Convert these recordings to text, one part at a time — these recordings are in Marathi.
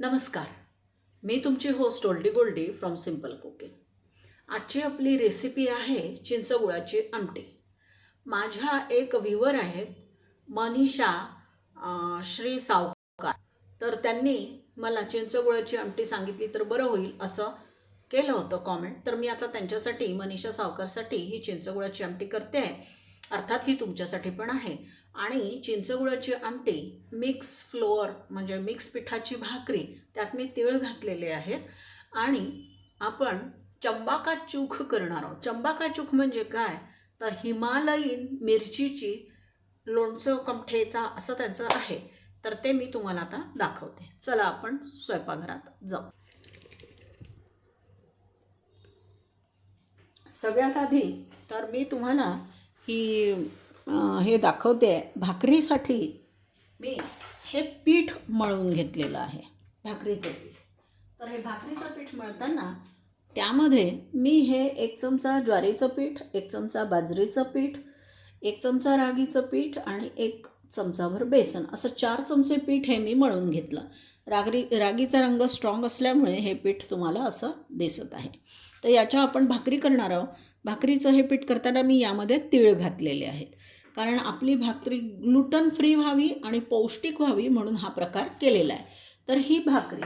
नमस्कार. मी तुमची host oldie goldie from simple cooking आजची आपली रेसिपी आहे चिंचगुळाची आमटी. माझ्या एक व्ह्युअर आहेत मनीषा श्री सावकार. तर त्यांनी मला चिंचगुळाची आमटी सांगितली तर बरं होईल असं केलं होतं कॉमेंट तर मी आता त्यांच्यासाठी मनीषा सावकारसाठी ही चिंचगुळाची आमटी करते आहे. अर्थात ही तुमच्यासाठी पण आहे. आणि चिंचगुळाची आमटी मिक्स फ्लोअर म्हणजे मिक्स पिठाची भाकरी त्यात मी तिळ घातलेले आहेत. आणि आपण चंबाका चूख करणार आहोत. चंबाका चूख म्हणजे काय? तर हिमालयीन मिरचीची लोणचं कमठेचा असं त्यांचं आहे. तर ते मी तुम्हाला आता दाखवते. चला आपण स्वयंपाकघरात जाऊ. सगळ्यात आधी तर मी तुम्हाला ही हे दाखवते. भाकरीसाठी मी हे पीठ मळून घेतलेलं आहे भाकरीचं पीठ. तर हे भाकरीचं पीठ मळताना त्यामध्ये मी हे एक चमचा ज्वारीचं पीठ एक चमचा बाजरीचं पीठ एक चमचा रागीचं पीठ आणि एक चमचाभर बेसन. असं चार चमचे पीठ हे मी मळून घेतलं. रागरी रागीचा रंग स्ट्रॉंग असल्यामुळे हे पीठ तुम्हाला असं दिसत आहे. तर याच्या आपण भाकरी करणार आहोत. भाकरीचं हे पीठ करताना मी यामध्ये तीळ घातलेले आहेत. कारण आपली भाकरी ग्लुटन फ्री व्हावी आणि पौष्टिक व्हावी म्हणून हा प्रकार केलेला आहे. तर ही भाकरी.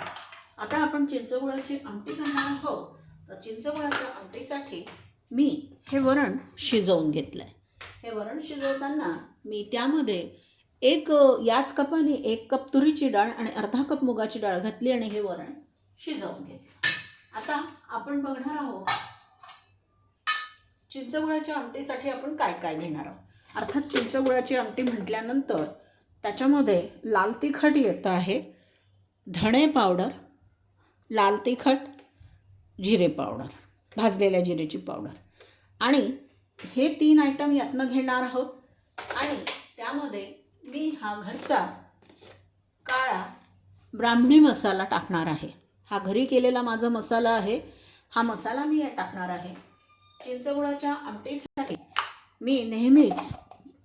आता आपण चिंचगुळाची आमटी करणार आहोत. तर चिंचगुळाच्या आमटीसाठी मी हे वरण शिजवून घेतलं आहे हे वरण शिजवताना मी त्यामध्ये एक याच कपाने एक कप तुरीची डाळ आणि अर्धा कप मुगाची डाळ घातली आणि हे वरण शिजवून घेतलं. आता आपण बघणार आहोत चिंचगुळाच्या आमटीसाठी आपण काय काय घेणार आहोत. अर्थात चिंचगुळाची आमटी म्हटल्यानंतर त्याच्यामध्ये लाल तिखट येतं आहे धणे पावडर लाल तिखट जिरे पावडर भाजलेल्या जिरेची पावडर. आणि हे तीन आयटम यातनं घेणार आहोत. आणि त्यामध्ये मी हा घरचा काळा ब्राह्मणी मसाला टाकणार आहे. हा घरी केलेला माझा मसाला आहे. हा मसाला मी टाकणार आहे. चिंचगुळाच्या आमटीसाठी मी नेहमीच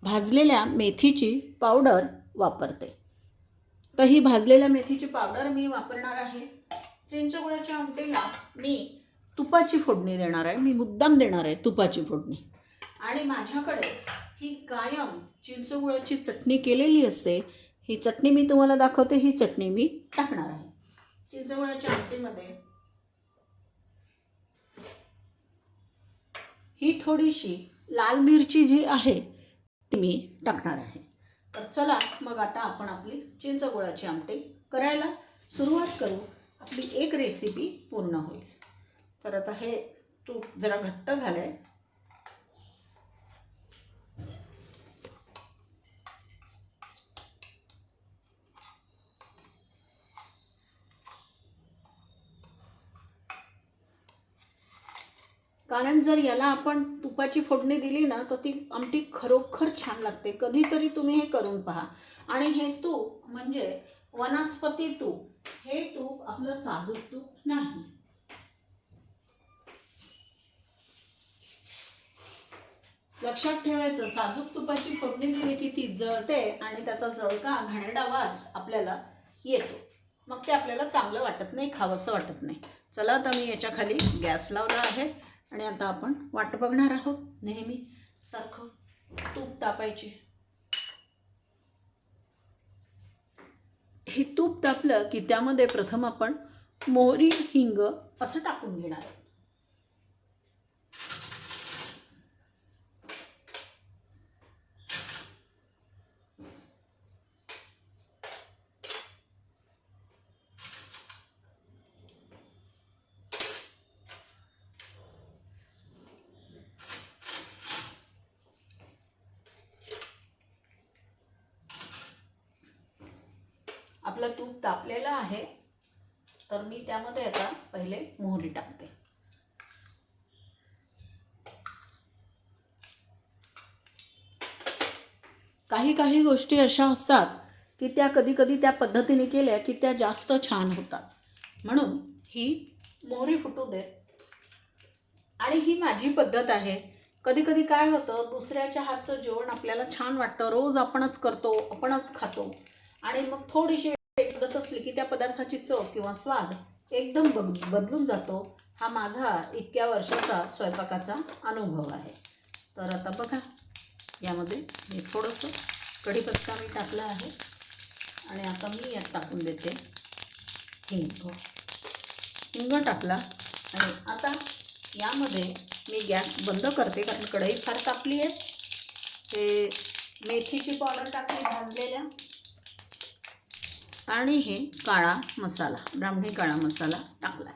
भाजलेल्या मेथीची पावडर वापरते. तर ही भाजलेल्या मेथीची पावडर मी वापरणार आहे. चिंचगुळाच्या आमटीला मी तुपाची फोडणी देणार आहे. मी मुद्दाम देणार आहे तुपाची फोडणी. आणि माझ्याकडे ही कायम चिंचगुळाची चटणी केलेली असते. ही चटणी मी तुम्हाला दाखवते. ही चटणी मी टाकणार आहे. चिंचगुळाच्या आमटीमध्ये ही थोडीशी लाल मिरची जी आहे ती मी टाकणार आहे. तर चला मग आता आपण आपली चिंचगुळाची आमटी करायला सुरुवात करू. आपली एक रेसिपी पूर्ण होईल. तर आता हे तूप जरा घट्ट झालं आहे कारण जर याला आपण तुपाची फोडणी दिली ना तर ती आमटी खरोखर छान लागते. कधीतरी तुम्ही हे करून पहा. आणि हे तूप म्हणजे वनस्पती तूप. हे तूप आपलं साजूक तूप नाही. लक्षात ठेवायचं साजूक तुपाची फोडणी दिली की ती जळते आणि त्याचा जळका घाणेरडा वास आपल्याला येतो. मग ते आपल्याला चांगलं वाटत नाही खावंसं वाटत नाही. चला आता मी याच्या खाली गॅस लावला आहे. आणि आता आपण वाट बघणार आहोत. नेहमी सारखं तूप तापायची. हे तूप तापलं की त्यामध्ये प्रथम आपण मोहरी हिंग असं टाकून घेणार आहोत आपलं तूप तापलेलं आहे तर मी त्यामध्ये आता पहिले मोहरी टाकते. काही काही गोष्टी अशा असतात की त्या कधी कधी त्या पद्धतीने केल्या की त्या जास्त छान होतात. म्हणून ही मोहरी फुटू देत आणि ही माझी पद्धत आहे. कधी कधी काय होतं दुसऱ्याच्या हातचं जेवण आपल्याला छान वाटतं. रोज आपणच करतो आपणच खातो. आणि मग थोडीशी पद्धत असली की त्या पदार्थाची चव किंवा स्वाद एकदम बग बदलून जातो. हा माझा इतक्या वर्षाचा स्वयंपाकाचा अनुभव आहे. तर आता बघा यामध्ये मी थोडंसं कढीपत्ता मी टाकला आहे. आणि आता मी यात टाकून देते हिंग. हिंग टाकला आणि आता यामध्ये मी गॅस बंद करते कारण कढई फार तापली आहे. ते मेथीची पावडर टाकली भाजलेल्या. आणि हे काळा मसाला ब्राह्मणी काळा मसाला टाकला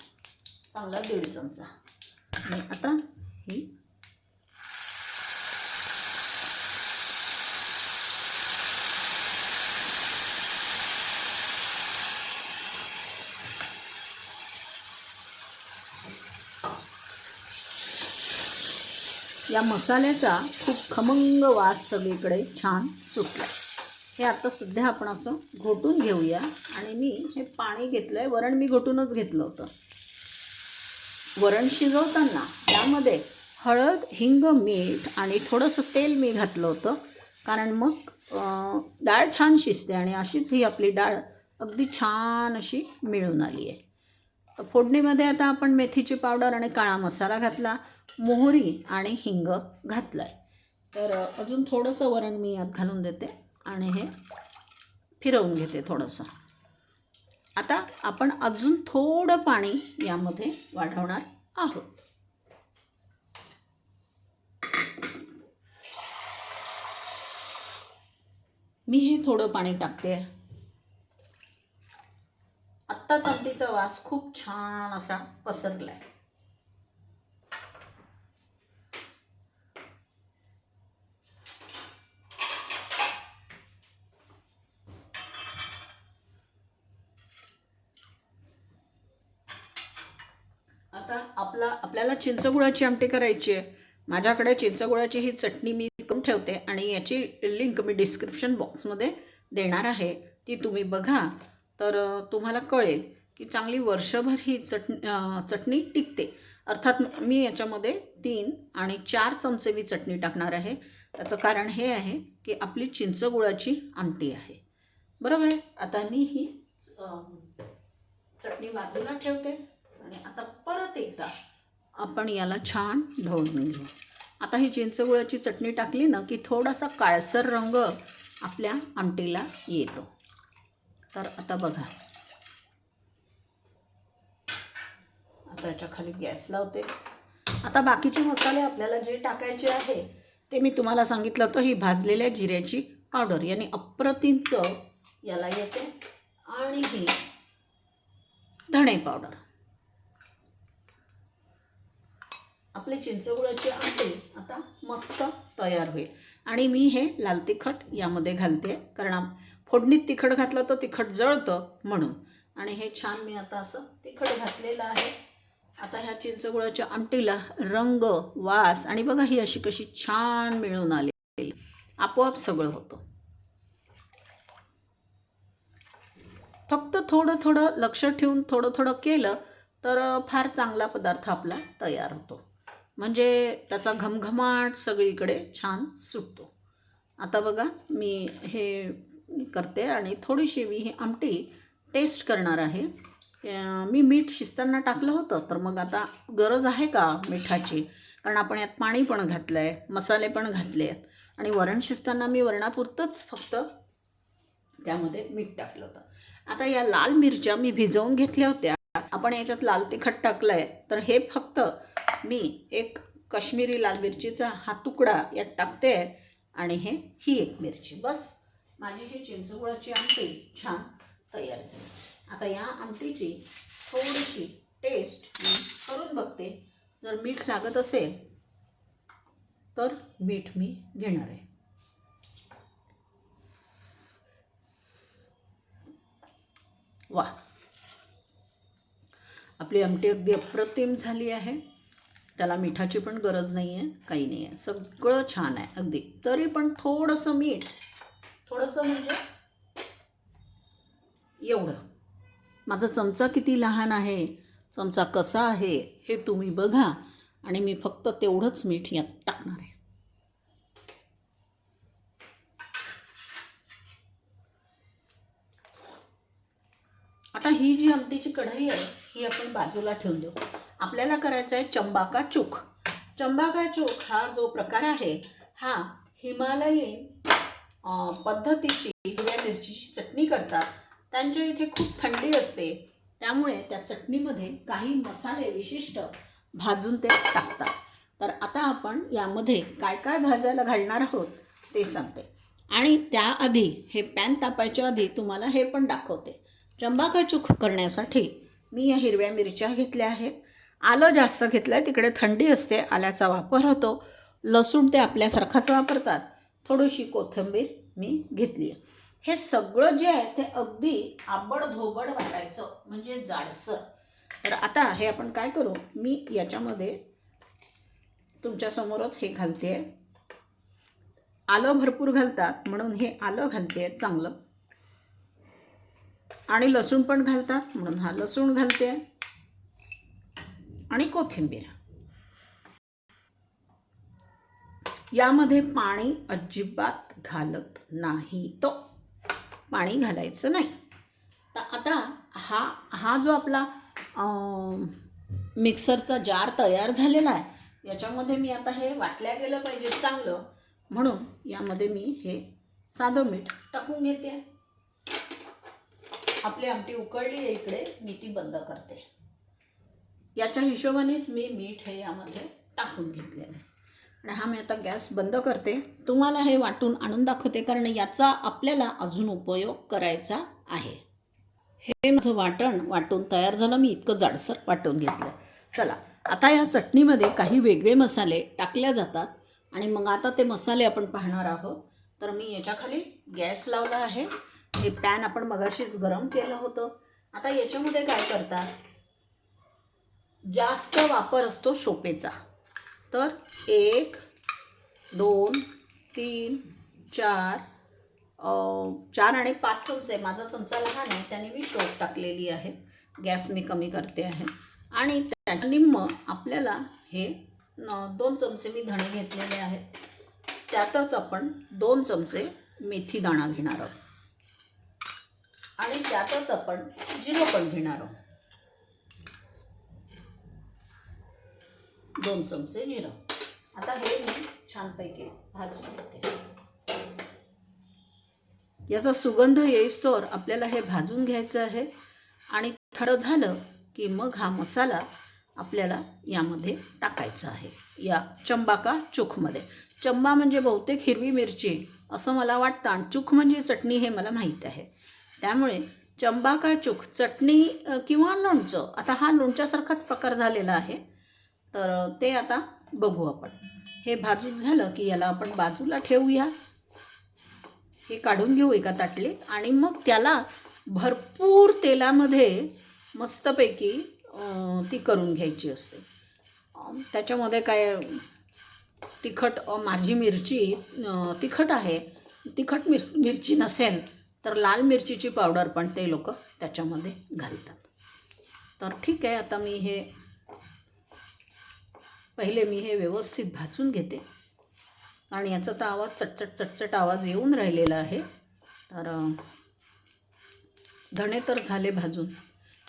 चांगला दीड चमचा. आणि आता ही या मसाल्याचा खूप खमंग वास सगळीकडे छान सुटला. हे आता सध्या आपण असं घोटून घेऊया. आणि मी हे पाणी घेतलं आहे वरण मी घोटूनच घेतलं होतं. वरण शिजवताना त्यामध्ये हळद हिंग मीठ आणि थोडंसं तेल मी घातलं होतं. कारण मग डाळ छान शिजते आणि अशीच ही आपली डाळ अगदी छान अशी मिळून आली आहे. फोडणीमध्ये आता आपण मेथीची पावडर आणि काळा मसाला घातला मोहरी आणि हिंग घातला आहे तर अजून थोडंसं वरण मी यात घालून देते. आणि हे फिरवून घेते थोडंसं. आता आपण अजून थोडं पाणी यामध्ये वाढवणार आहोत. मी हे थोडं पाणी टाकते. आत्ताच अगदीचा वास खूप छान असा पसरलाय आपला आपल्याला चिंचगुळाची आमटी करायची आहे. माझ्याकडे चिंचगुळाची ही चटणी मी करून ठेवते आणि याची लिंक मी डिस्क्रिप्शन बॉक्समध्ये देणार आहे. ती तुम्ही बघा. तर तुम्हाला कळेल की चांगली वर्षभर ही चटणी चटणी टिकते. अर्थात मी याच्यामध्ये तीन आणि चार चमचे मी चटणी टाकणार आहे. त्याचं कारण हे आहे की आपली चिंचगुळाची आमटी आहे. बरोबर आहे? आता मी ही चटणी बाजूला ठेवते आणि आता परत एकदा आपण याला छान ढवळून घेऊ. आता ही चिंचगुळाची चटणी टाकली ना की थोडासा काळसर रंग आपल्या आमटीला येतो. तर आता बघा. आता याच्या खाली गॅस लावते. आता बाकीचे मसाले आपल्याला जे टाकायचे आहे ते मी तुम्हाला सांगितलं होतं ही भाजलेल्या जिऱ्याची पावडर. याने अप्रतिम चव याला येते. आणि ही धणे पावडर. आपले चिंचगुळाचे आंबे आता मस्त तयार होईल. आणि मी हे लाल तिखट यामध्ये घालते कारण फोडणीत तिखट घातलं तर तिखट जळतं म्हणून. आणि हे छान मी आता असं तिखट घातलेलं आहे. आता ह्या चिंचगुळाच्या आमटीला रंग वास आणि बघा ही अशी कशी छान मिळून आली आपोआप सगळं होतं. फक्त थोडं थोडं लक्ष ठेवून थोडं थोडं केलं तर फार चांगला पदार्थ आपला तयार होतो. म्हणजे त्याचा घमघमाट सगळीकडे छान सुटतो. आता बघा मी हे करते आणि थोडीशी मी ही आमटी टेस्ट करणार आहे. मी मीठ शिजताना टाकलं होतं तर मग आता गरज आहे का मिठाची? कारण आपण यात पाणी पण घातलं आहे मसाले पण घातले आहेत आणि वरण शिजताना मी वरणापुरतंच फक्त त्यामध्ये मीठ टाकलं होतं. आता या लाल मिरच्या मी भिजवून घेतल्या होत्या. आपण याच्यात लाल तिखट टाकलं आहे तर हे फक्त मी एक कश्मीरी लाल मिरचीचा हा तुकडा यात टाकते आणि हे ही एक मिरची. बस माझी ही चिंचगुळाची आमटी छान तयार झाली. आता या आमटीची थोडीशी टेस्ट मी करून बघते. जर मीठ लागत असेल तर मीठ मी घेणार आहे. वा आपली आमटी अगदी अप्रतिम झाली आहे. त्याला मिठाची पण गरज नाही आहे काही नाही आहे सगळं छान आहे अगदी. तरी पण थोडंसं मीठ थोडंसं म्हणजे एवढं. माझा चमचा किती लहान आहे चमचा कसा आहे हे तुम्ही बघा. आणि मी फक्त तेवढंच मीठ यात टाकणार आहे. आता ही जी आमटीची कढई आहे ही आपण बाजूला ठेवून देऊ. आपल्याला करायचं आहे चंबाका चूक चंबाका चूक हा जो प्रकार आहे हा हिमालयीन पद्धतीची हिरव्या मिरचीची चटणी करतात. त्यांच्या इथे खूप थंडी असते. त्यामुळे त्या चटणीमध्ये काही मसाले विशिष्ट भाजून ते टाकतात. तर आता आपण यामध्ये काय काय भाजायला घालणार आहोत ते सांगते. आणि त्याआधी हे पॅन तापायच्या आधी तुम्हाला हे पण दाखवते. चंबाका चूक करण्यासाठी मी या हिरव्या मिरच्या घेतल्या आहेत. आलं जास्त घेतलं आहे तिकडे थंडी असते आल्याचा वापर होतो. लसूण ते आपल्यासारखाच वापरतात. थोडीशी कोथिंबीर मी घेतली आहे. हे सगळं जे आहे ते अगदी आबड धोबड वाटायचं म्हणजे जाडसर. तर आता हे आपण काय करू? मी याच्यामध्ये तुमच्यासमोरच हे घालते. आलं भरपूर घालतात म्हणून हे आलं घालते चांगलं. आणि लसूण पण घालतात म्हणून हा लसूण घालते. आणि कोथिंबीर. यामध्ये पाणी अजिबात घालत नाही तो. पाणी घालायचं नाही. तर आता हा हा जो आपला मिक्सरचा जार तयार झालेला आहे याच्यामध्ये मी आता हे वाटल्या गेलं पाहिजे चांगलं. म्हणून यामध्ये मी हे साधं मीठ टाकून घेते. आपली आमटी उकळली आहे इकडे मी ती बंद करते. याच्या हिशोबानेच मी मीठ हे यामध्ये टाकून घेतलेलं आहे. आणि हा मी आता गॅस बंद करते. तुम्हाला हे वाटून आणून दाखवते कारण याचा आपल्याला अजून उपयोग करायचा आहे. हे माझं वाटण वाटून तयार झालं मी इतकं जाडसर वाटून घेतलं. चला आता या चटणीमध्ये काही वेगळे मसाले टाकल्या जातात. आणि मग आता ते मसाले आपण पाहणार आहोत. तर मी याच्याखाली गॅस लावला आहे. हे पॅन आपण मगाशीच गरम केलं होतं. आता याच्यामध्ये काय करतात? जास्त वापर असतो शोपेचा. तर एक दोन तीन चार चार आणि पाच चमचे. माझा चमचा लहान आहे त्याने मी शोप टाकलेली आहे. गॅस मी कमी करते आहे. आणि त्या निम्म आपल्याला हे न- दोन चमचे मी धणे घेतलेले आहेत. त्यातच आपण दोन चमचे मेथी दाणा घेणार आहोत. आणि त्यातच आपण जिरं पण घेणार आहोत. दोन चमचे जिरं. आता हे मी छानपैकी भाजून घेते. याचा सुगंध येईस्तोवर आपल्याला हे भाजून घ्यायचं आहे. आणि थडं झालं की मग हा मसाला आपल्याला यामध्ये टाकायचा आहे. या चंबाका चूकमध्ये चंबा म्हणजे बहुतेक हिरवी मिरची असं मला वाटतं. आणि चूक म्हणजे चटणी हे मला माहीत आहे. त्यामुळे चंबाका चूक चटणी किंवा लोणचं आता हा लोणच्यासारखाच प्रकार झालेला आहे. तर ते आता बघू आपण. हे भाजून झालं की याला आपण बाजूला ठेवूया. हे काढून घेऊ एका ताटलीत आणि मग त्याला भरपूर तेलामध्ये मस्तपैकी ती करून घ्यायची असते. त्याच्यामध्ये काय तिखट माझी मिरची तिखट आहे. तिखट मिर मिरची नसेल तर लाल मिरचीची पावडर पण ते लोक त्याच्यामध्ये घालतात. तर ठीक आहे आता मी हे पहिले मी हे व्यवस्थित भाजून घेते. आणि याचा तर आवाज चटचट चटचट आवाज येऊन राहिलेला आहे. तर धणे तर झाले भाजून.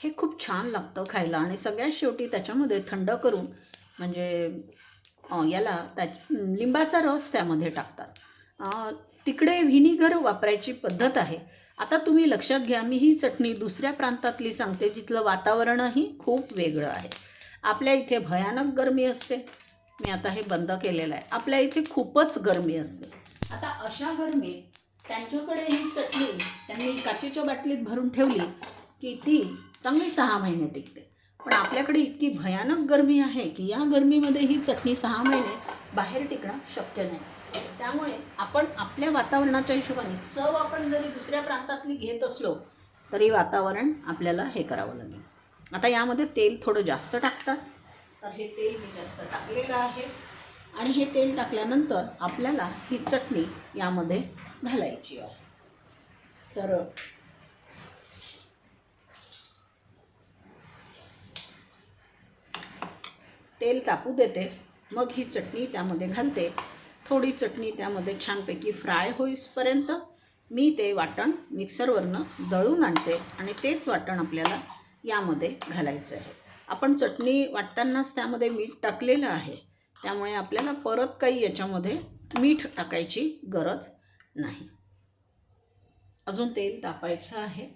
हे खूप छान लागतं खायला आणि सगळ्यात शेवटी त्याच्यामध्ये थंड करून म्हणजे याला त्या लिंबाचा रस त्यामध्ये टाकतात. तिकडे व्हिनिगर वापरायची पद्धत आहे. आता तुम्ही लक्षात घ्या मी ही चटणी दुसऱ्या प्रांतातली सांगते जिथलं वातावरणही खूप वेगळं आहे. आपल्या इथे भयानक गरमी असते. मी आता हे बंद केलेलं आहे. आपल्या इथे खूपच गरमी असते. आता अशा गरमीत त्यांच्याकडे ही चटणी त्यांनी काचेच्या बाटलीत भरून ठेवली की ती चांगली सहा महिने टिकते. पण आपल्याकडे इतकी भयानक गरमी आहे की या गरमीमध्ये ही चटणी सहा महिने बाहेर टिकणं शक्य नाही. त्यामुळे आपण आपल्या वातावरणाच्या हिशोबाने चव आपण जरी दुसऱ्या प्रांतातली घेत असलो तरी वातावरण आपल्याला हे करावं लागेल. आता यामध्ये तेल थोडं जास्त टाकतात. तर हे तेल मी जास्त टाकलेलं आहे. आणि हे तेल टाकल्यानंतर आपल्याला ही चटणी यामध्ये घालायची आहे. तर तेल तापू देते मग ही चटणी त्यामध्ये घालते. थोडी चटणी त्यामध्ये छानपैकी फ्राय होईसपर्यंत मी ते वाटण मिक्सरवरनं दळून आणते आणि तेच वाटण आपल्याला यामध्ये घालायचं आहे. आपण चटणी वाटतानाच त्यामध्ये मीठ टाकलेलं आहे. त्यामुळे आपल्याला परत काही याच्यामध्ये मीठ टाकायची गरज नाही. अजून तेल तापायचं आहे.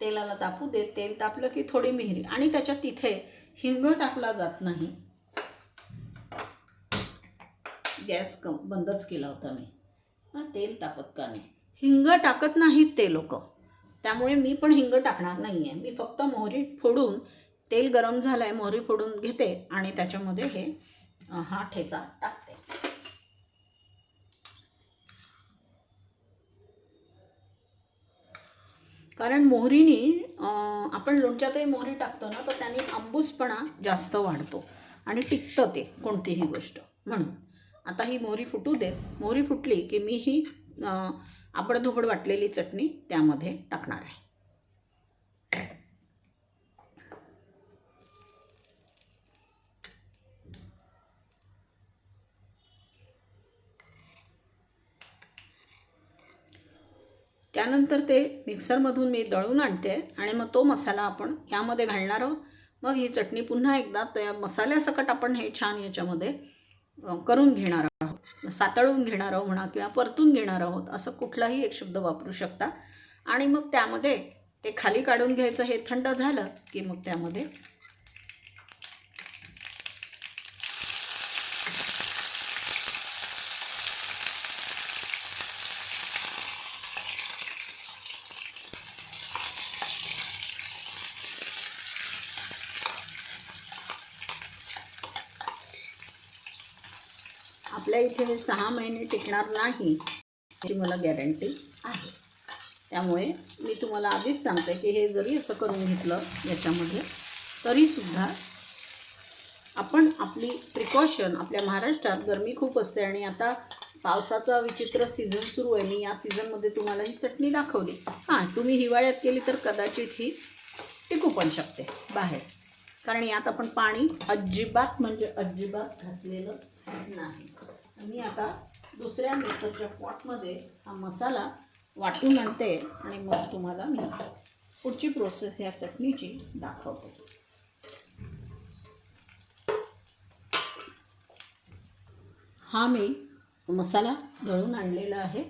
तेलाला तापू दे. तेल तापलं की थोडी मिहिरी. आणि त्याच्यात तिथे हिंग टाकला जात नाही. गॅस कम बंदच केला होता मी. हां तेल तापत का नाही हिंग टाकत नाहीत ते लोक. त्यामुळे मी पण हिंग टाकणार नाही आहे मी फक्त मोहरी फोडून तेल गरम झालं आहे मोहरी फोडून घेते आणि त्याच्यामध्ये हे हा ठेचा टाकते. कारण मोहरीने आपण लोणच्यातही मोहरी टाकतो ना तर त्याने आंबूसपणा जास्त वाढतो. आणि टिकतं ते कोणतीही गोष्ट. म्हणून. आता ही मोहरी फुटू देत. मोहरी फुटली की मी ही अं, वाटलेली चटणी त्यामध्ये टाकणार आहे. त्यानंतर ते मिक्सरमधून मी दळून आणते आणि मग तो मसाला आपण यामध्ये घालणार आहोत. मग ही चटणी पुन्हा एकदा त्या मसाल्यासकट आपण हे छान याच्यामध्ये करून घेणार आहोत सातळून घेणार आहोत म्हणा किंवा परतून घेणार आहोत असं कुठलाही एक शब्द वापरू शकता. आणि मग त्यामध्ये ते खाली काढून घ्यायचं हे थंड झालं की मग त्यामध्ये आपल्या इथे सहा महिने टिकणार नाही याची मला गॅरंटी आहे. त्यामुळे मी तुम्हाला आधीच सांगते की हे जरी असं करून घेतलं याच्यामध्ये तरीसुद्धा आपण आपली प्रिकॉशन आपल्या महाराष्ट्रात गरमी खूप असते आणि आता पावसाचा विचित्र सीझन सुरू आहे. मी या सीझनमध्ये तुम्हाला ही चटणी दाखवली. हां तुम्ही हिवाळ्यात केली तर कदाचित ही टिकू पण शकते बाहेर. कारण यात आपण पाणी अजिबात म्हणजे अजिबात घातलेलं नाही. मी आता दुसऱ्या मिक्सरच्या पॉटमध्ये हा मसाला वाटून आणते आणि मग तुम्हाला मी पुढची प्रोसेस ह्या चटणीची दाखवते. हा मी मसाला गळून आणलेला आहे.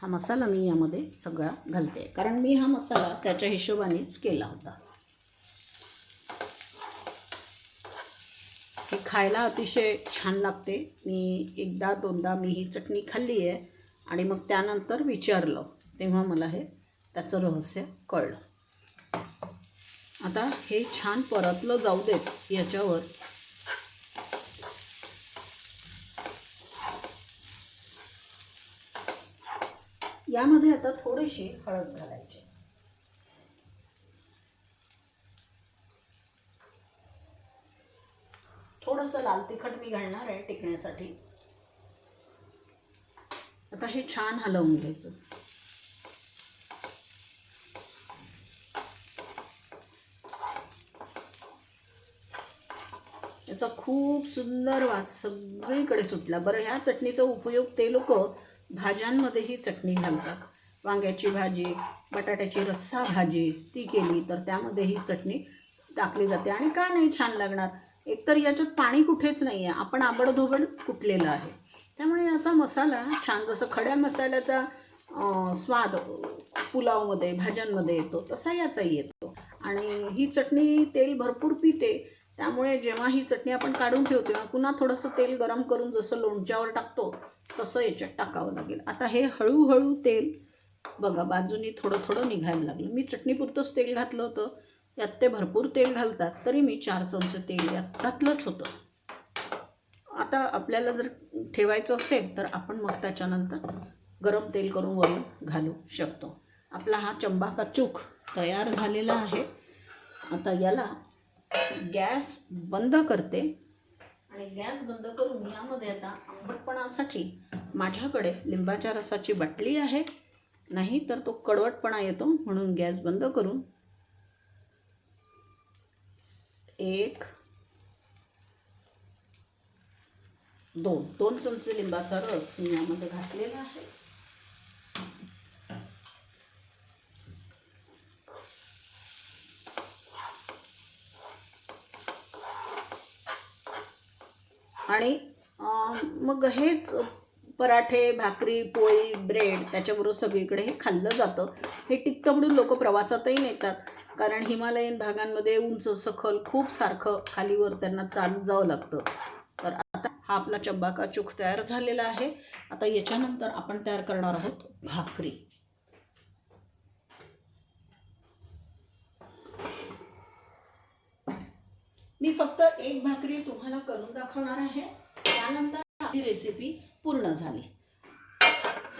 हा मसाला मी यामध्ये सगळा घालते. कारण मी हा मसाला त्याच्या हिशोबानेच केला होता हे खायला अतिशय छान लागते. मी एकदा दोनदा मी ही चटणी खाल्ली आहे आणि मग त्यानंतर विचारलं तेव्हा मला हे त्याचं रहस्य कळलं. आता हे छान परतलं जाऊ देत याच्यावर. यामध्ये आता थोडीशी हळद घालायची. थोडंसं लाल तिखट मी घालणार आहे टिकण्यासाठी. आता हे छान हलवून घ्यायचं. याचा खूप सुंदर वास सगळीकडे सुटला. बरं ह्या चटणीचा उपयोग ते लोक भाज्यांमध्ये ही चटणी घालतात. वांग्याची भाजी बटाट्याची रस्सा भाजी ती केली तर त्यामध्ये ही चटणी टाकली जाते. आणि का नाही छान लागणार? एकतर याच्यात पाणी कुठेच नाही आहे आपण आबडधोबड कुटलेलं आहे. त्यामुळे याचा मसाला छान जसं खड्या मसाल्याचा स्वाद पुलावमध्ये भाज्यांमध्ये येतो तसा याचाही येतो. आणि ही चटणी तेल भरपूर पिते. त्यामुळे जेव्हा ही चटणी आपण काढून ठेवतो तेव्हा पुन्हा थोडंसं तेल गरम करून जसं लोणच्यावर टाकतो तसं याच्यात टाकावं लागेल. आता हे हळूहळू तेल बघा बाजूनी थोडं थोडं निघायला लागलं. मी चटणीपुरतंच तेल घातलं होतं. यात ते भरपूर तेल घालतात तरी मी चार चमचे तेल यात घातलंच होतं. आता आपल्याला जर ठेवायचं असेल तर आपण मग त्याच्यानंतर गरम तेल करून वरून घालू शकतो. आपला हा चंबा चूक तयार झालेला आहे. आता याला गॅस बंद करते. आणि गॅस बंद करून यामध्ये आता आंबटपणासाठी माझ्याकडे लिंबाच्या रसाची बाटली आहे. नाही तर तो कडवटपणा येतो म्हणून गॅस बंद करून एक दोन. दोन चमचे लिंबाचा रस मी यामध्ये घातलेला आहे. आणि मग हेच पराठे भाकरी पोळी ब्रेड त्याच्याबरोबर सगळीकडे हे खाल्लं जातं. हे टिकतं म्हणून लोक प्रवासातही नेतात. कारण हिमालयीन भागांमध्ये उंच सखल खूप सारखं खालीवर त्यांना चालत जावं लागतं. तर आता हा आपला चब्बाका चूक तयार झालेला आहे. आता याच्यानंतर आपण तयार करणार आहोत भाकरी. मी फक्त एक भाकरी तुम्हाला करून दाखवणार आहे. त्यानंतर आपली रेसिपी पूर्ण झाली.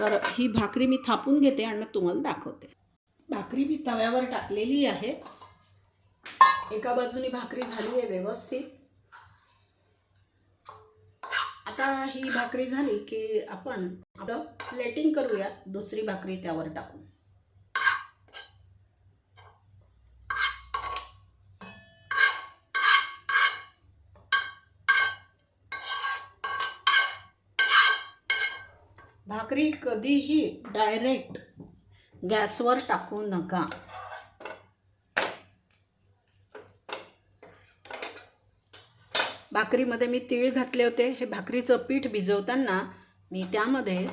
तर ही भाकरी मी थापून घेते आणि मग तुम्हाला दाखवते. भाकरी मी तव्यावर टाकलेली आहे. एका बाजूनी भाकरी झाली आहे व्यवस्थित. आता ही भाकरी झाली की आपण आपलं प्लेटिंग करूया. दुसरी भाकरी त्यावर टाकून भाकरी कधीही डायरेक्ट गॅसवर टाकू नका. भाकरीमध्ये मी तीळ घातले होते. हे भाकरीचं पीठ भिजवताना मी त्यामध्ये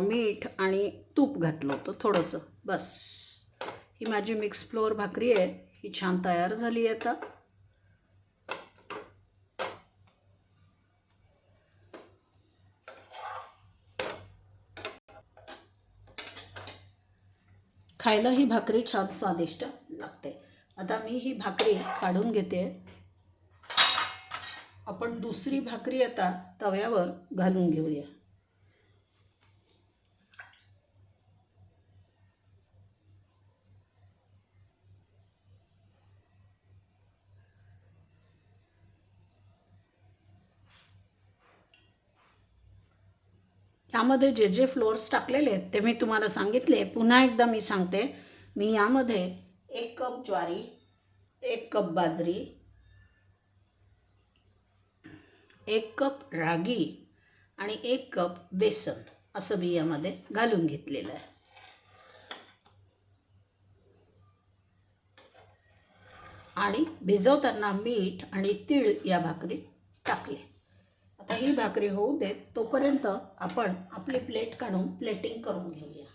मीठ आणि तूप घातलं होतं थोडंसं. बस. ही माझी मिक्स फ्लोअर भाकरी आहे. ही छान तयार झाली आहे आता. खायला ही भाकरी छान स्वादिष्ट लागते. आता मी ही भाकरी काढून घेते. आपण दुसरी भाकरी आता तव्यावर घालून घेऊया. यामध्ये जे जे फ्लोअर्स टाकलेले आहेत ते मी तुम्हाला सांगितले. पुन्हा एकदा मी सांगते. मी यामध्ये एक कप ज्वारी एक कप बाजरी एक कप रागी आणि एक कप बेसन असं मी यामध्ये घालून घेतलेलं आहे. आणि भिजवताना मीठ आणि तीळ या भाकरी ही भाकरी होऊ देत तोपर्यंत आपण आपली प्लेट काढून प्लेटिंग करून घेऊया.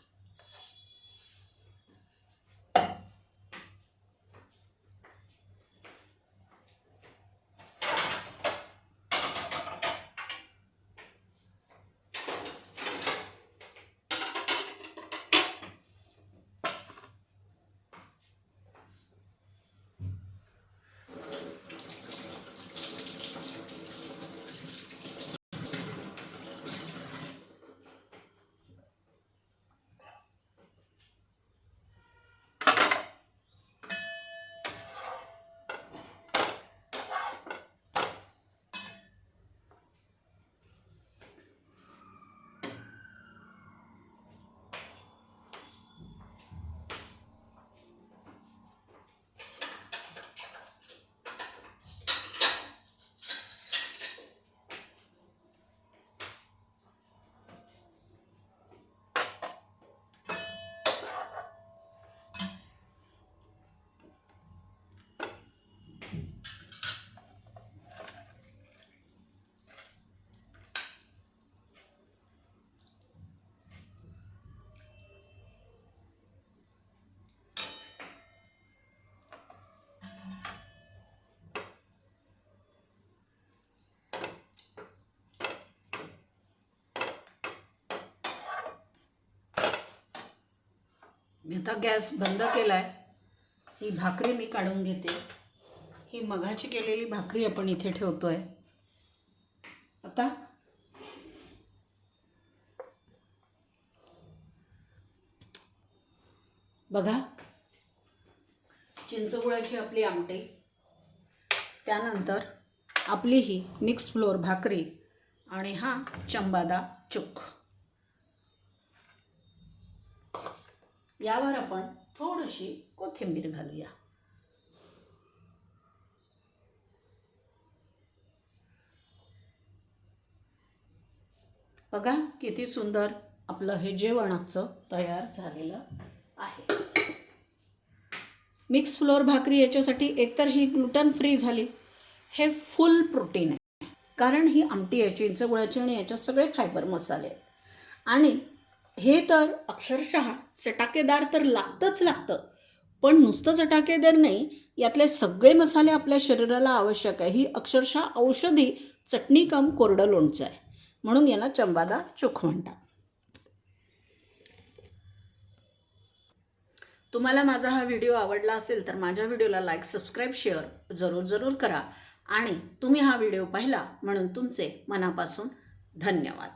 मी आता गॅस बंद केला आहे ही भाकरी मी काढून घेते. ही मघाची केलेली भाकरी आपण इथे ठेवतो आहे आता बघा चिंचगुळाची आपली आमटी. त्यानंतर आपली ही मिक्स फ्लोअर भाकरी आणि हा चंबादा चुक यावर आपण थोडीशी कोथिंबीर घालूया. बघा किती सुंदर आपलं हे जेवण आजचं तयार झालेलं आहे. मिक्स फ्लोअर भाकरी याच्यासाठी एकतर ही ग्लुटन फ्री झाली हे फुल प्रोटीन आहे. कारण ही आमटी याची चिंचगुळाची आणि याच्यात सगळे फायबर मसाले आहेत. आणि हे तर अक्षरशः चटाकेदार तर लागतंच लागतं. पण नुसतं चटाकेदार नाही यातले सगळे मसाले आपल्या शरीराला आवश्यक आहे. ही अक्षरशः औषधी चटणी कम कोरडं लोणचं आहे. म्हणून याला चंबादा चोख म्हणतात. तुम्हाला माझा हा व्हिडिओ आवडला असेल तर माझ्या व्हिडिओला लाईक सबस्क्राईब शेअर जरूर जरूर करा. आणि तुम्ही हा व्हिडिओ पाहिला म्हणून तुमचे मनापासून धन्यवाद.